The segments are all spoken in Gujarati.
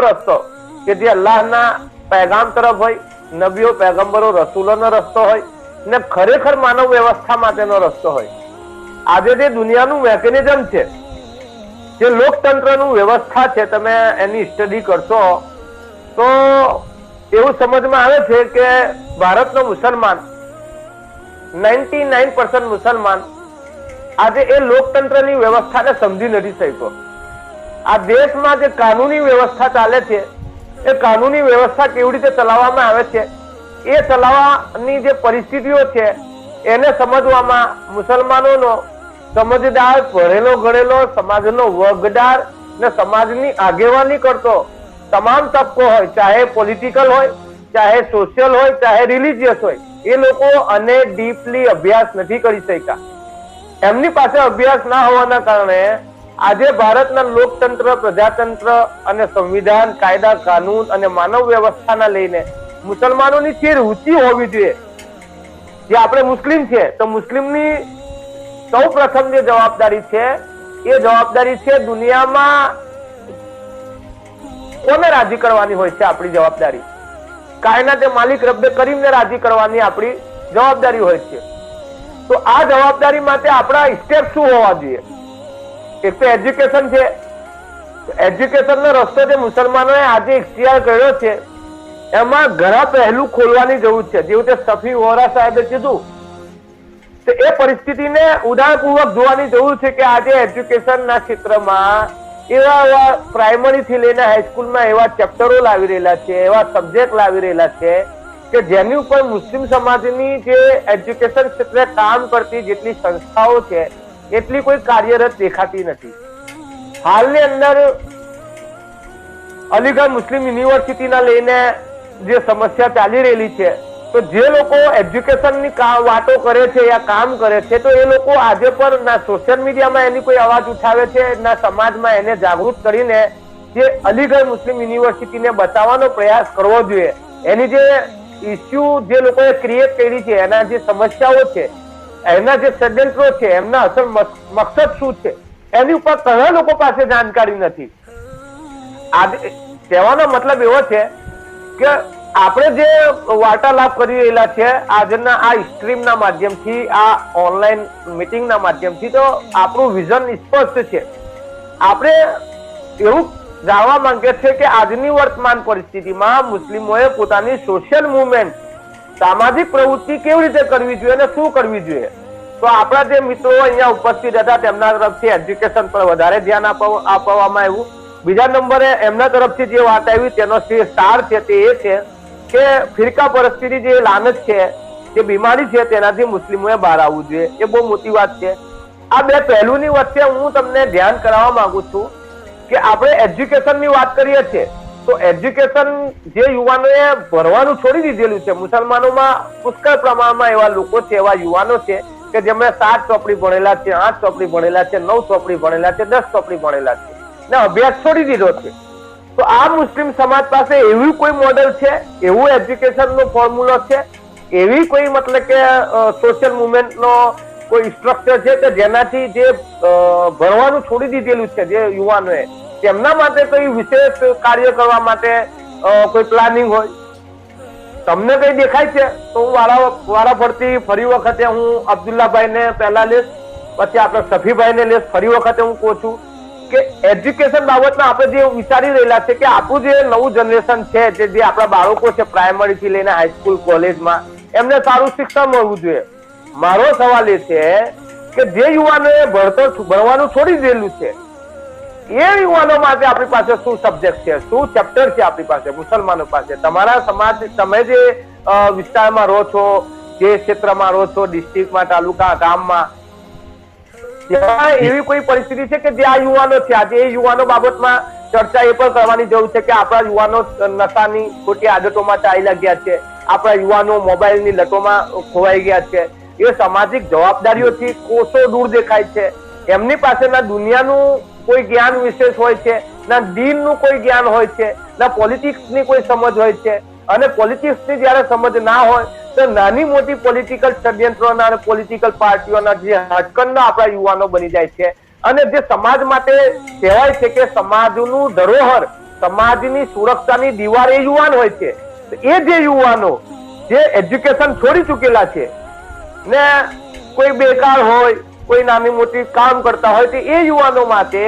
રસ્તો, કે જે અલ્લાહના પેગામ તરફ હોય, નબીઓ, પેગંબરો, રસૂલોનો રસ્તો હોય, ને ખરેખર માનવ વ્યવસ્થા માટેનો રસ્તો હોય. આજે જે દુનિયાનું મેકેનિઝમ છે, જે લોકતંત્રનું વ્યવસ્થા છે, તમે એની સ્ટડી કરશો, તો એવું સમજમાં આવે છે કે ભારતનો મુસલમાન નાઇન્ટી નાઇન મુસલમાન આજે એ લોકતંત્રની વ્યવસ્થાને સમજી નથી શક્યો. આ દેશમાં જે કાનૂની વ્યવસ્થા ચાલે છે, એ કાનૂની વ્યવસ્થા કેવી રીતે ચલાવવામાં આવે છે, એ ચલાવવાની જે પરિસ્થિતિઓ છે, એને સમજવામાં મુસલમાનોનો સમજદાર, ભણેલો ગણેલો, સમાજનો વગદાર ને સમાજની આગેવાની કરતો તમામ તબકો હોય, ચાહે પોલિટિકલ હોય, ચાહે સોશિયલ હોય, ચાહે રિલિજિયસ હોય, એ લોકો અને ડીપલી અભ્યાસ નથી કરી શક્યા. એમની પાસે અભ્યાસ ના હોવાના કારણે આજે ભારતના લોકતંત્ર, પ્રજાતંત્ર અને સંવિધાન, કાયદા, કાનૂન અને માનવ વ્યવસ્થાના લઈને મુસલમાનોની જે રુચિ હોવી જોઈએ. જે આપણે મુસ્લિમ છે, તો મુસ્લિમની સૌ પ્રથમ જે જવાબદારી છે, એ જવાબદારી છે દુનિયામાં કોને રાજી કરવાની હોય છે આપણી જવાબદારી? કાયનાતે માલિક રબ્બે કરીમને રાજી કરવાની આપણી જવાબદારી હોય છે. તો આ જવાબદારી માટે આપણા સ્ટેપ શું હોવા જોઈએ? એક તો એજ્યુકેશન છે. એજ્યુકેશન નો રસ્તો જે મુસલમાનોએ આજે ઇખ્તિયાર કર્યો છે, એમાં ઘણા પહેલું ખોલવાની જરૂર છે. જેવું તે સફી વોરા સાહેબે કીધું તો એ પરિસ્થિતિને ઉદાહરણપૂર્વક જોવાની જરૂર છે કે આજે એજ્યુકેશનના ક્ષેત્રમાં એવા એવા પ્રાઇમરીથી લઈને હાઈસ્કૂલમાં એવા ચેપ્ટરો લાવી રહેલા છે, એવા સબ્જેક્ટ લાવી રહેલા છે કે જેની ઉપર મુસ્લિમ સમાજની જે એજ્યુકેશન ક્ષેત્રે કામ કરતી જેટલી સંસ્થાઓ છે એટલી કોઈ કાર્યરત દેખાતી નથી. હાલની અંદર અલીગઢ મુસ્લિમ યુનિવર્સિટીના લઈને જે સમસ્યા ચાલી રહેલી છે, તો જે લોકો એજ્યુકેશનની વાતો કરે છે યા કામ કરે છે, તો એ લોકો આજે પણ ના સોશિયલ મીડિયામાં એની કોઈ અવાજ ઉઠાવે છે, ના સમાજમાં એને જાગૃત કરીને જે અલીગઢ મુસ્લિમ યુનિવર્સિટીને બચાવવાનો પ્રયાસ કરવો જોઈએ. એની જે ઇસ્યુ જે લોકોએ ક્રિએટ કરી છે, એના જે સમસ્યાઓ છે એના જે ષડયંત્રો છે, એમના અસલ મકસદ શું છે? એની ઉપર ઘણા લોકો પાસે જાણકારી નથી? કહેવાનો મતલબ એવો છે કે આપણે જે વાર્તાલાપ કરી રહેલા છે, આજના આ સ્ટ્રીમના માધ્યમથી, આ ઓનલાઈન મીટિંગના માધ્યમથી તો આપણું વિઝન સ્પષ્ટ છે. આપણે એવું જાણવા માંગીએ છીએ કે આજની વર્તમાન પરિસ્થિતિમાં મુસ્લિમોએ પોતાની સોશિયલ મુવમેન્ટ સામાજિક પ્રવૃત્તિ કેવી રીતે કરવી જોઈએ અને શું કરવી જોઈએ? તો આપણા જે મિત્રો અહીંયા ઉપસ્થિત હતા તેમના તરફથી એજ્યુકેશન પર વધારે ધ્યાન આપવા- આપવામાં આવ્યું. બીજા નંબરે એમના તરફથી જે વાત આવી તેનો જે સાર છે તે એ છે કે ફિરકા પરિસ્થિતિ જે લાનત છે, જે બીમારી છે તેનાથી મુસ્લિમોએ બહાર આવવું જોઈએ. એ બહુ મોટી વાત છે. આ બે પહેલુંની વચ્ચે હું તમને ધ્યાન કરાવવા માંગુ છું કે આપણે એજ્યુકેશનની વાત કરીએ છીએ. તો એજ્યુકેશન જે યુવાનોએ ભણવાનું છોડી દીધેલું છે, મુસલમાનોમાં પુષ્કળ પ્રમાણમાં એવા લોકો છે, એવા યુવાનો છે કે જેમણે સાત ચોપડી ભણેલા છે, આઠ ચોપડી ભણેલા છે, નવ ચોપડી ભણેલા છે, દસ ચોપડી ભણેલા છે ને અભ્યાસ છોડી દીધો છે. તો આ મુસ્લિમ સમાજ પાસે એવું કોઈ મોડેલ છે? એવું એજ્યુકેશનનો ફોર્મ્યુલો છે? એવી કોઈ મતલબ કે સોશિયલ મુવમેન્ટનો કોઈ સ્ટ્રક્ચર છે કે જેનાથી જે ભણવાનું છોડી દીધેલું છે જે યુવાનોએ? તેમના માટે કઈ વિશેષ કાર્ય કરવા માટે કોઈ પ્લાનિંગ હોય? તમને કઈ દેખાય છે? તો હું વારા વારા ફરતી ફરી વખતે હું અબ્દુલ્લાભાઈ ને પહેલા લઈશ, પછી આપણે સફીભાઈ ને લઈશ, ફરી વખતે હું કહું છું કે એજ્યુકેશન બાબતમાં આપણે જે વિચારી રહેલા છે કે આપણું જે નવું જનરેશન છે, જે જે આપણા બાળકો છે પ્રાઇમરી થી લઈને હાઈસ્કૂલ કોલેજમાં એમને સારું શિક્ષણ મળવું જોઈએ. મારો સવાલ એ છે કે જે યુવાનોએ ભણતર ભણવાનું છોડી દેલું છે એ યુવાનો માટે આપણી પાસે શું સબ્જેક્ટ છે? શું ચેપ્ટર છે આપણી પાસે? મુસલમાનો પાસે. તમારા સમાજ, તમે જે વિસ્તારમાં રહો છો, જે ક્ષેત્રમાં રહો છો ડિસ્ટ્રિક્ટમાં તાલુકા, ગામમાં એવી કોઈ પરિસ્થિતિ છે કે જે આ યુવાનો છે? આજે એ યુવાનો બાબતમાં ચર્ચા એ પણ કરવાની જરૂર છે કે આપણા યુવાનો નશાની ખોટી આદતોમાં ચાલી ગયા છે. આપણા યુવાનો મોબાઈલની લટોમાં ખોવાઈ ગયા છે. એ સામાજિક જવાબદારીઓથી કોષો દૂર દેખાય છે. એમની પાસે ના દુનિયાનું કોઈ જ્ઞાન વિશેષ હોય છે, ના દીનનું કોઈ જ્ઞાન હોય છે, ના પોલિટિક્સની કોઈ સમજ હોય છે. અને પોલિટિક્સની જ્યારે સમજ ના હોય, તો નાની મોટી પોલિટિકલ ષડયંત્રોના અને પોલિટિકલ પાર્ટીઓના જે હટકનના આપણા યુવાનો બની જાય છે. અને જે સમાજ માટે કહેવાય છે કે સમાજનું ધરોહર, સમાજની સુરક્ષાની દીવાર એ યુવાન હોય છે. એ જે યુવાનો જે એજ્યુકેશન છોડી ચૂકેલા છે, ને કોઈ બેકાર હોય કોઈ નાની મોટી કામ કરતા હોય તો એ યુવાનો માટે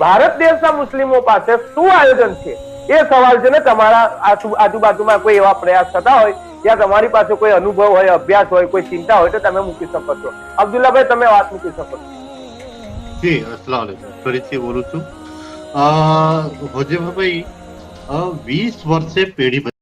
ભારત દેશના મુસ્લિમો પાસે શું આયોજન છે? એ સવાલ છે ને તમારા આજુબાજુમાં કોઈ એવા પ્રયાસ થતા હોય? ત્યાં તમારી પાસે કોઈ અનુભવ હોય, અભ્યાસ હોય, કોઈ ચિંતા હોય તો તમે મૂકી શકો છો. અબ્દુલ્લાભાઈ, તમે વાત મૂકી શકો છો. જી, અસલામ ફરીથી બોલું છું. હોજેભાઈ વીસ વર્ષે પેઢી